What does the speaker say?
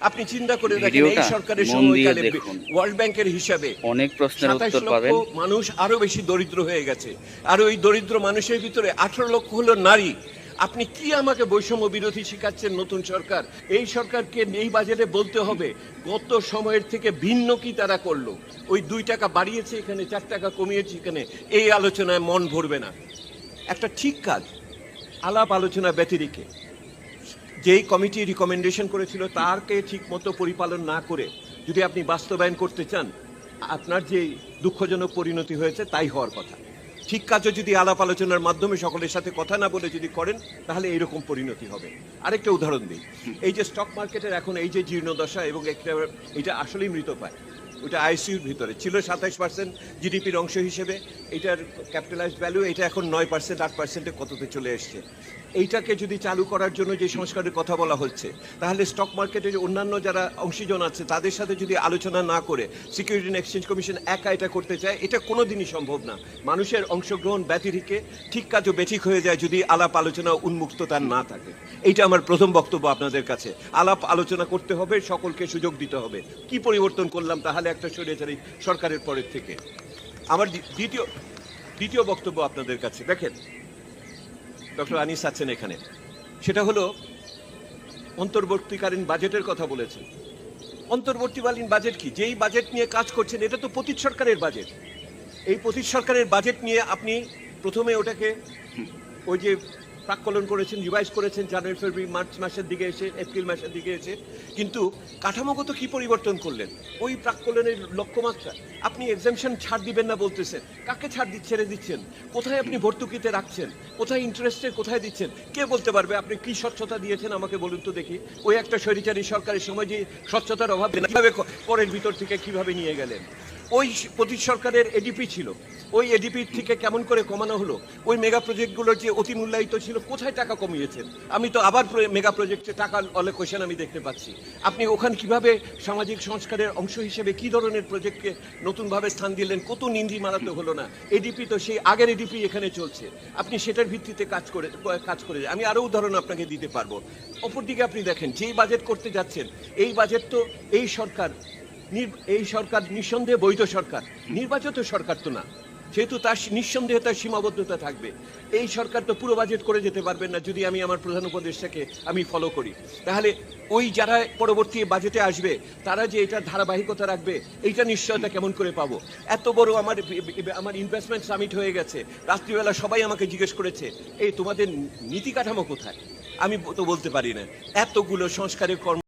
আপনি চিন্তা করে দেখেন এই সরকারের সময়কালে ওয়ার্ল্ড ব্যাংকের হিসাবে অনেক প্রশ্নের উত্তর পাবেন। মানুষ আরও বেশি দরিদ্র হয়ে গেছে। আর ওই দরিদ্র মানুষের ভিতরে আঠারো লক্ষ হলো নারী। আপনি কি আমাকে বৈষম্য বিরোধী শিখাচ্ছেন নতুন সরকার? এই সরকারকে এই বাজেটে বলতে হবে গত সময়ের থেকে ভিন্ন কি তারা করল? ওই দুই টাকা বাড়িয়েছে এখানে চার টাকা কমিয়েছে এখানে। এই আলোচনায় মন ভরবে না। একটা ঠিক কাজ আলাপ আলোচনা ব্যতিরিকে। যেই কমিটি রিকমেন্ডেশন করেছিল তারকে ঠিক মতো পরিপালন না করে যদি আপনি বাস্তবায়ন করতে চান, আপনার যে দুঃখজনক পরিণতি হয়েছে তাই হওয়ার কথা। ঠিক কাজও যদি আলাপ আলোচনার মাধ্যমে সকলের সাথে কথা না বলে যদি করেন, তাহলে এইরকম পরিণতি হবে। আরেকটা উদাহরণ দিই। এই যে স্টক মার্কেটের এখন এই যে জীর্ণদশা এবং একটা, এটা আসলেই মৃত পায়। ওটা আইসিউর ভিতরে ছিল সাতাশ পার্সেন্ট জিডিপির অংশ হিসেবে, এটার ক্যাপিটালাইজড ভ্যালু এটা এখন নয় পার্সেন্ট আট পার্সেন্টে কততে চলে এসছে। এইটাকে যদি চালু করার জন্য যে সংস্কারের কথা বলা হচ্ছে, তাহলে স্টক মার্কেটের অন্যান্য যারা অংশীজন আছে, তাদের সাথে যদি আলোচনা না করে সিকিউরিটি অ্যান্ড এক্সচেঞ্জ কমিশন একা এটা করতে চায়, এটা কোনো দিনই সম্ভব না। মানুষের অংশগ্রহণ ব্যতিরিকে, ঠিক কাজও বেঠিক হয়ে যায় যদি আলাপ আলোচনা উন্মুক্ত তার না থাকে। এইটা আমার প্রথম বক্তব্য আপনাদের কাছে। আলাপ আলোচনা করতে হবে, সকলকে সুযোগ দিতে হবে। কি পরিবর্তন করলাম তাহলে একটা স্বৈরাচারী সরকারের পরের থেকে। আমার দ্বিতীয় দ্বিতীয় বক্তব্য আপনাদের কাছে। দেখেন ডক্টর আনিস আছেন এখানে। সেটা হলো, অন্তর্বর্তীকালীন বাজেটের কথা বলেছেন। অন্তর্বর্তীকালীন বাজেট কি? যেই বাজেট নিয়ে কাজ করছেন, এটা তো প্রতি সরকারের বাজেট। এই প্রতি সরকারের বাজেট নিয়ে আপনি প্রথমে ওটাকে, ওই যে প্রাক্কলন করেছেন রিভাইজ করেছেন জানুয়ারি ফেব্রুয়ারি মার্চ মাসের দিকে এসে এপ্রিল মাসের দিকে এসে। কিন্তু কাঠামোগত কি পরিবর্তন করলেন? ওই প্রাক্কলনের লক্ষ্যমাত্রা। আপনি এক্সামশন ছাড় দিবেন না বলতেছেন। কাকে ছাড় দি ছেড়ে দিচ্ছেন? কোথায় আপনি ভর্তুকিতে রাখছেন? কোথায় ইন্টারেস্টের কোথায় দিচ্ছেন? কে বলতে পারবে? আপনি কি স্বচ্ছতা দিয়েছেন আমাকে বলুন তো দেখি। ওই একটা স্বৈরাচারী সরকারের সময় যে স্বচ্ছতার অভাব কীভাবে করের ভিতর থেকে কীভাবে নিয়ে গেলেন? ওই পতি সরকারের এডিপি ছিল। ওই এডিপি থেকে কেমন করে কমানো হলো? ওই মেগা প্রজেক্টগুলোর যে অতি মূল্যায়িত ছিল, কোথায় টাকা কমিয়েছেন? আমি তো আবার মেগা প্রজেক্টে টাকা অলোকেশন আমি দেখতে পাচ্ছি। আপনি ওখানে কীভাবে সামাজিক সংস্কারের অংশ হিসেবে কি ধরনের প্রজেক্টকে নতুনভাবে স্থান দিলেন? কত নিন্দি মারাতে হলো না? এডিপি তো সেই আগের এডিপি এখানে চলছে। আপনি সেটার ভিত্তিতে কাজ করে কাজ করে আমি আরও উদাহরণ আপনাকে দিতে পারব। অপরদিকে আপনি দেখেন, যেই বাজেট করতে যাচ্ছেন, এই বাজেট তো এই সরকার এই সরকার নিঃসন্দেহে বৈধ সরকার। নির্বাচিত সরকার তো না। সেহেতু তার নিঃসন্দেহে তার সীমাবদ্ধতা থাকবে। এই সরকার তো পুরো বাজেট করে যেতে পারবেন না, যদি আমি আমার প্রধান উপদেষ্টাকে আমি ফলো করি। তাহলে ওই যারা পরবর্তী বাজেটে আসবে, তারা যে এটা ধারাবাহিকতা রাখবে, এইটা নিশ্চয়তা কেমন করে পাবো? এত বড় আমার আমার ইনভেস্টমেন্ট সামিট হয়ে গেছে। রাত্রিবেলা সবাই আমাকে জিজ্ঞেস করেছে, এই তোমাদের নীতি কাঠামো কোথায়? আমি তো বলতে পারি না। এতগুলো সংস্কারের কর্ম